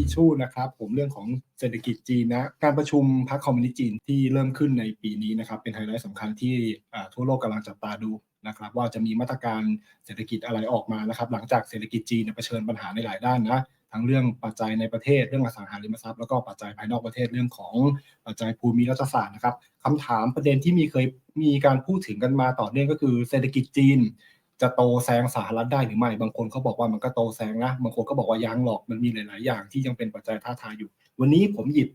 อิชูนะครับผมเรื่องของเศรษฐกิจจีนนะการประชุมพรรคคอมมิวนิสต์จีนที่เริ่มขึ้นในปีนี้นะครับเป็นไฮไลท์สำคัญที่ทั่วโลกกำลังจับตาดูนะครับว่าจะมีมาตรการเศรษฐกิจอะไรออกมานะครับหลังจากเศรษฐกิจจีนเผชิญปัญหาในหลายด้านนะทั้งเรื่องปัจจัยในประเทศเรื่องอสังหาริมทรัพย์แล้วก็ปัจจัยภายนอกประเทศเรื่องของปัจจัยภูมิรัฐศาสตร์นะครับคำถามประเด็นที่มีเคยมีการพูดถึงกันมาต่อเนื่องก็คือเศรษฐกิจจีน จะโตแซงสหรัฐได้หรือไม่บางคนเขาบอกว่ามันก็โตแซงนะบางคนก็บอกว่ายังหรอกมันมีหลาย ๆ อย่างที่ยังเป็นปัจจัยท้าทายอยู่ วันนี้ผมหยิบ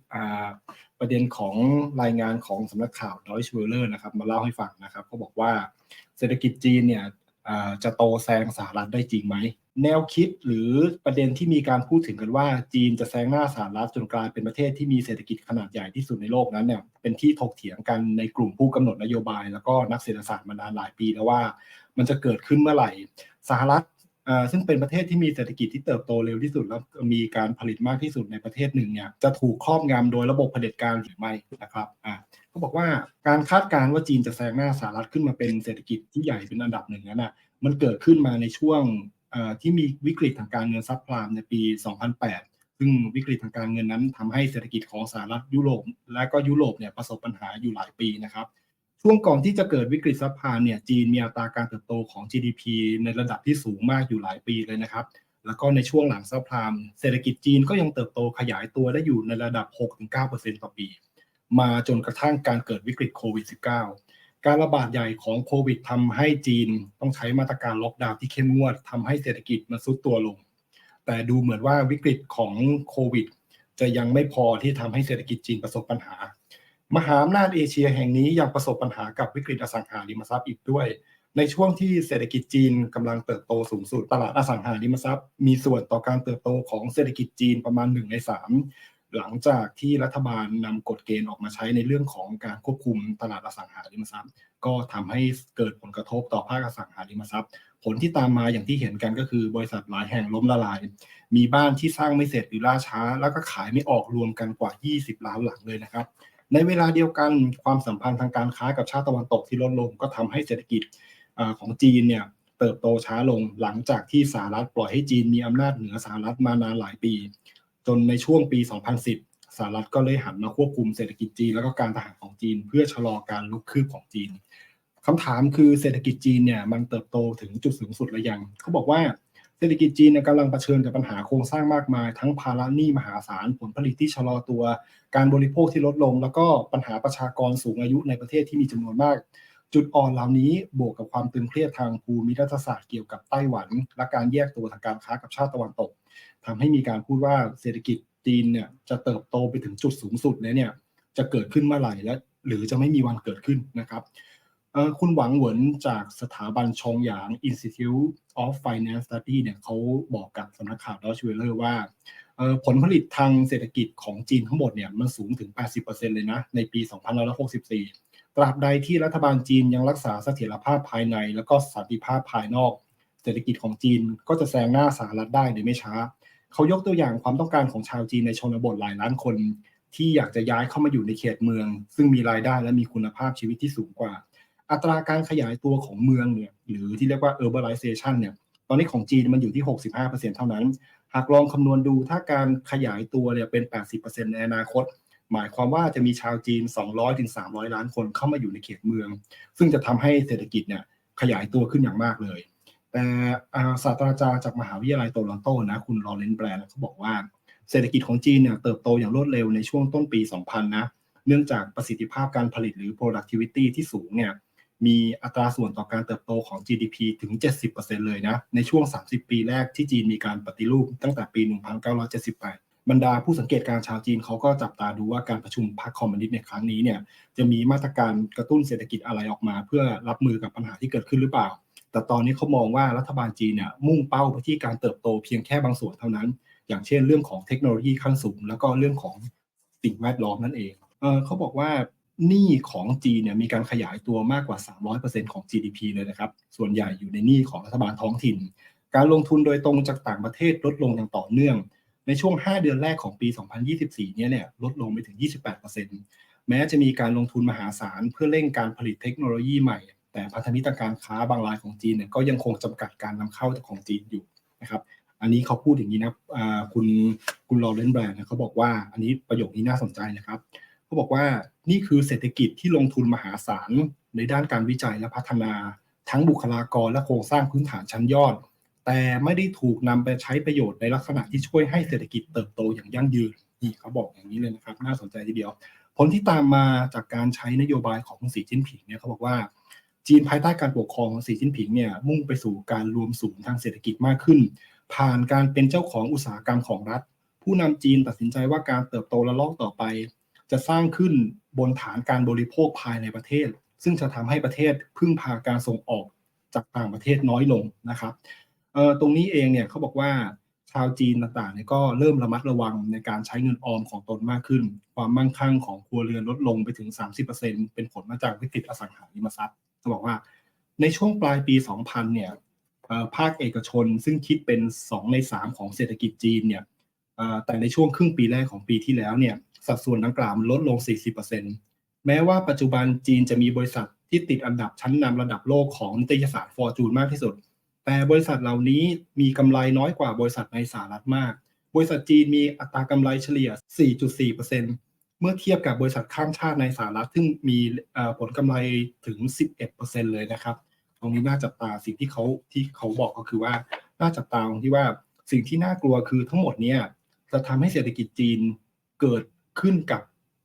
ประเด็นของรายงานของสำนักข่าวดอยชเวลเลอร์นะครับมาเล่าให้ฟังนะครับเขาบอกว่าเศรษฐกิจจีนเนี่ยจะโตแซงสหรัฐได้จริงไหมแนวคิดหรือประเด็นที่มีการพูดถึงกันว่าจีนจะแซงหน้าสหรัฐจนกลายเป็นประเทศที่มีเศรษฐกิจขนาดใหญ่ที่สุดในโลกนั้นเนี่ยเป็นที่ถกเถียงกันในกลุ่มผู้กำหนดนโยบาย แล้วก็นักเศรษฐศาสตร์มานานหลายปีแล้วว่า มันจะเกิดขึ้นเมื่อไหร่สหรัฐซึ่งเป็นประเทศที่มีเศรษฐกิจที่เติบโตเร็วที่สุด แล้วมีการผลิตมากที่สุดในประเทศหนึ่งเนี่ยจะถูกครอบงำโดยระบบเผด็จการหรือไม่นะครับอ่าเขาบอกว่าการคาดการณ์ว่าจีนจะแซงหน้าสหรัฐขึ้นมาเป็นเศรษฐกิจที่ใหญ่เป็นอันดับหนึ่งนั้นนะมันเกิดขึ้นมาในช่วงที่มีวิกฤตทางการเงินซับพลามในปี 2008 ซึ่งวิกฤตทางการเงินนั้นทำให้เศรษฐกิจของสหรัฐยุโรป และก็ยุโรปเนี่ยประสบปัญหาอยู่หลายปีนะครับ ช่วงก่อนที่จะเกิดวิกฤตซับพามเนี่ยจีนมีอัตราการเติบโตของ GDP ในระดับที่สูงมากอยู่หลายปีเลยนะครับ แล้วก็ในช่วงหลังซับพามเศรษฐกิจจีนก็ยังเติบโตขยายตัวได้อยู่ในระดับ 6-9%ต่อปี มาจนกระทั่งการเกิดวิกฤตโควิด -19 การระบาดใหญ่ของโควิดทำให้จีนต้องใช้มาตรการล็อกดาวน์ที่เข้มงวดทำให้เศรษฐกิจมันซุดตัวลง แต่ดูเหมือนว่าวิกฤตของโควิดจะยังไม่พอที่ทำให้เศรษฐกิจจีนประสบปัญหา มหาอำนาจเอเชียแห่งนี้ยังประสบปัญหากับวิกฤตอสังหาริมทรัพย์อีกด้วย ในช่วงที่เศรษฐกิจจีนกำลังเติบโตสูงสุดตลาดอสังหาริมทรัพย์ มีส่วนต่อการเติบโตของเศรษฐกิจจีนประมาณ1ใน3หลังจากที่รัฐบาลนำกฎเกณฑ์ออกมาใช้ในเรื่องของการควบคุมตลาดอสังหาริมทรัพย์ ก็ทำให้เกิดผลกระทบต่อภาคอสังหาริมทรัพย์ ผลที่ตามมาอย่างที่เห็นกันก็คือบริษัทหลายแห่งล้มละลาย มีบ้านที่สร้างไม่เสร็จหรือล่าช้า แล้วก็ขายไม่ออกรวมกันกว่า 20 ล้านหลังเลยนะครับ ในเวลาเดียวกันความสัมพันธ์ทางการค้ากับชาติตะวันตกที่ลดลง ก็ทำให้เศรษฐกิจของจีนเนี่ยเติบโตช้าลงหลังจากที่สหรัฐปล่อยให้จีนมีอำนาจเหนือสหรัฐมานานหลายปี จนในช่วงปี 2010 สหรัฐก็เลยหันมาควบคุมเศรษฐกิจจีนแล้วก็การทหารของจีน เพื่อชะลอการลุกคืบของจีนคำถามคือเศรษฐกิจจีนเนี่ยมันเติบโตถึงจุดสูงสุดหรือยังเขาบอกว่า เศรษฐกิจจีนกำลังเผชิญกับปัญหาโครงสร้างมากมาย ทั้งภาระหนี้มหาศาลผลผลิตที่ชะลอตัว การบริโภคที่ลดลง แล้วก็ปัญหาประชากรสูงอายุในประเทศที่มีจำนวนมาก จุดอ่อนเหล่านี้บวกกับความตึงเครียดทางภูมิรัฐศาสตร์เกี่ยวกับไต้หวัน และการแยกตัวทางการค้ากับชาติตะวันตกทำให้มีการพูดว่าเศรษฐกิจจีนเนี่ยจะเติบโตไปถึงจุดสูงสุดเนี่ยจะเกิดขึ้นเมื่อไหร่และหรือจะไม่มีวันเกิดขึ้นนะครับ คุณหวังเหวินจากสถาบันชงหยาง Institute of Finance Study เนี่ยเขาบอกกับสำนักข่าวดอชเวลเลอร์ว่าผลผลิตทางเศรษฐกิจของจีนทั้งหมดเนี่ยมันสูงถึง 80%เลยนะในปี 2564 ตราบใดที่รัฐบาลจีนยังรักษาเสถียรภาพภายใน แล้วก็สันติภาพภายนอก เศรษฐกิจของจีนก็จะแซงหน้าสหรัฐได้ในไม่ช้า เขายกตัวอย่างความต้องการของชาวจีนในชนบทหลายล้านคน ที่อยากจะย้ายเข้ามาอยู่ในเขตเมือง ซึ่งมีรายได้และมีคุณภาพชีวิตที่สูงกว่า อัตราการขยายตัวของเมืองเนี่ยหรือที่เรียกว่า urbanization เนี่ยตอนนี้ของจีนมันอยู่ที่ 65%เท่านั้น หากลองคำนวณดูถ้าการขยายตัวเนี่ยเป็น 80%ในอนาคต หมายความว่าจะมีชาวจีน 200-300 ล้านคนเข้ามาอยู่ในเขตเมือง ซึ่งจะทำให้เศรษฐกิจเนี่ยขยายตัวขึ้นอย่างมากเลย แต่ศาสตราจารย์จากมหาวิทยาลัยโตลอนโตนะคุณลอเรนแบรนด์เขาบอกว่าเศรษฐกิจของจีนเนี่ยเติบโตอย่างรวดเร็วในช่วงต้นปี 2000 นะ เนื่องจากประสิทธิภาพการผลิตหรือ productivity ที่สูงเนี่ย มีอัตราส่วนต่อการเติบโตของ GDP ถึง 70%เลยนะ ในช่วง 30 ปีแรกที่จีนมีการปฏิรูปตั้งแต่ปี 1978 บรรดาผู้สังเกตการชาวจีนเขาก็จับตาดูว่าการประชุมพรรคคอมมิวนิสต์ในครั้งนี้เนี่ยจะมีมาตรการกระตุ้นเศรษฐกิจอะไรออกมา เพื่อรับมือกับปัญหาที่เกิดขึ้นหรือเปล่า แต่ตอนนี้เขามองว่ารัฐบาลจีนเนี่ยมุ่งเป้าไปที่การเติบโตเพียงแค่บางส่วนเท่านั้น อย่างเช่นเรื่องของเทคโนโลยีขั้นสูง แล้วก็เรื่องของสิ่งแวดล้อมนั่นเองเเขาบอกว่า หนี้ของจีนเนี่ยมีการขยายตัวมากกว่า 300%ของ GDP เลยนะครับ ส่วนใหญ่อยู่ในหนี้ของรัฐบาลท้องถิ่น การลงทุนโดยตรงจากต่างประเทศลดลงอย่างต่อเนื่อง ในช่วง 5 เดือนแรกของปี 2024 เนี่ยเนี่ยลดลงไปถึง 28%แม้จะมีการลงทุนมหาศาลเพื่อเร่งการผลิตเทคโนโลยีใหม่ แต่พันธมิตรการค้าบางรายของจีนเนี่ยก็ยังคงจำกัดการนำเข้าของจีนอยู่นะครับอันนี้เขาพูดอย่างนี้นะอ่าคุณคุณลอเรนแบรนด์เขาบอกว่าอันนี้ประโยคนี้น่าสนใจนะครับเขาบอกว่า นี่คือเศรษฐกิจที่ลงทุนมหาศาลในด้านการวิจัยและพัฒนา ทั้งบุคลากรและโครงสร้างพื้นฐานชั้นยอด แต่ไม่ได้ถูกนำไปใช้ประโยชน์ในลักษณะที่ช่วยให้เศรษฐกิจเติบโตอย่างยั่งยืนนี่เขาบอกอย่างนี้เลยนะครับน่าสนใจทีเดียว ผลที่ตามมาจากการใช้นโยบายของสีจิ้นผิงเนี่ยเขาบอกว่าจีนภายใต้การปกครองของสีจิ้นผิงเนี่ยมุ่งไปสู่การรวมศูนย์ทางเศรษฐกิจมากขึ้น ผ่านการเป็นเจ้าของอุตสาหกรรมของรัฐ ผู้นำจีนตัดสินใจว่าการเติบโตระลอกต่อไป จะสร้างขึ้น บนฐานการบริโภคภายในประเทศ ซึ่งจะทำให้ประเทศพึ่งพาการส่งออกจากต่างประเทศน้อยลงนะครับตรงนี้เองเนี่ยเขาบอกว่าชาวจีนต่างๆเนี่ยก็เริ่มระมัดระวังในการใช้เงินออมของตนมากขึ้น ความมั่งคั่งของครัวเรือนลดลงไปถึง 30%เป็นผลมาจากวิกฤตอสังหาริมทรัพย์เขาบอกว่าในช่วงปลายปี 2000 เนี่ยภาคเอกชนซึ่งคิดเป็น 2 ใน 3 ของเศรษฐกิจจีนเนี่ยแต่ในช่วงครึ่งปีแรกของปีที่แล้วเนี่ย สัดส่วนดังกล่าวมันลดลง 40%แม้ว่าปัจจุบันจีนจะมีบริษัทที่ติดอันดับชั้นนำระดับโลกของนิตยสารฟอร์จูนมากที่สุด แต่บริษัทเหล่านี้มีกำไรน้อยกว่าบริษัทในสหรัฐมาก บริษัทจีนมีอัตรากำไรเฉลี่ย 4.4%เมื่อเทียบกับบริษัทข้ามชาติในสหรัฐซึ่งมีผลกำไรถึง 11%เลยนะครับ ตรงนี้น่าจับตาสิ่งที่เขาที่เขาบอกก็คือว่าน่าจับตาตรงที่ว่าสิ่งที่น่ากลัวคือทั้งหมดเนี่ยจะทำให้เศรษฐกิจจีนเกิด ขึ้นกับ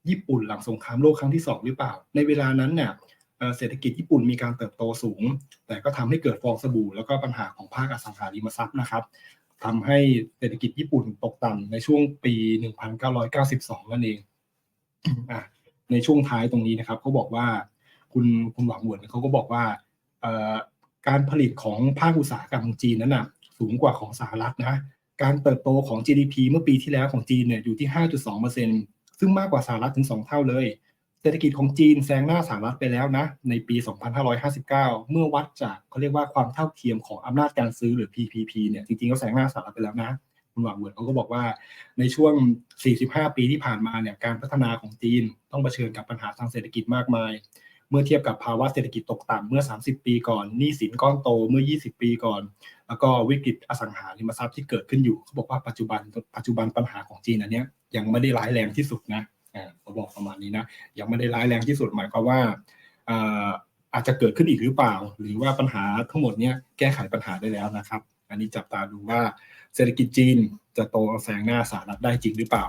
ญี่ปุ่นหลังสงครามโลกครั้งที่สองหรือเปล่า ในเวลานั้นเนี่ยเศรษฐกิจญี่ปุ่นมีการเติบโตสูง แต่ก็ทำให้เกิดฟองสบู่แล้วก็ปัญหาของภาคอสังหาริมทรัพย์นะครับทำให้เศรษฐกิจญี่ปุ่นตกต่ำในช่วงปี 1992 นั่นเองอะในช่วงท้ายตรงนี้นะครับเขาบอกว่าคุณคุณหวังหวนเขาก็บอกว่าการผลิตของภาคอุตสาหกรรมของจีนนั้นนะสูงกว่าของสหรัฐนะ การเติบโตของ GDP เมื่อปีที่แล้วของจีนเนี่ยอยู่ที่ 5.2% ซึ่งมากกว่าสหรัฐถึง 2 เท่าเลย เศรษฐกิจของจีนแซงหน้าสหรัฐไปแล้วนะ ในปี 2559 เมื่อวัดจากเขาเรียกว่าความเท่าเทียมของอำนาจการซื้อหรือ PPP เนี่ยจริงๆก็แซงหน้าสหรัฐไปแล้วนะคุณหวังเวิร์ดเขาก็บอกว่าในช่วง 45 ปีที่ผ่านมาเนี่ยการพัฒนาของจีนต้องเผชิญกับปัญหาทางเศรษฐกิจมากมาย เมื่อเทียบกับภาวะเศรษฐกิจตกต่ำเมื่อ 30 ปีก่อนหนี้สินก้อนโตเมื่อ 20 ปีก่อน แล้วก็วิกฤตอสังหาริมทรัพย์ที่เกิดขึ้นอยู่เขาบอกว่าปัจจุบันปัจจุบันปัญหาของจีนอันนี้ยังไม่ได้ร้ายแรงที่สุดนะอ่าเขาบอกประมาณนี้นะยังไม่ได้ร้ายแรงที่สุดหมายความว่าอ่าอาจจะเกิดขึ้นอีกหรือเปล่า หรือว่าปัญหาทั้งหมดเนี้ยแก้ไขปัญหาได้แล้วนะครับ อันนี้จับตาดูว่าเศรษฐกิจจีนจะโตแซงหน้าสหรัฐได้จริงหรือเปล่า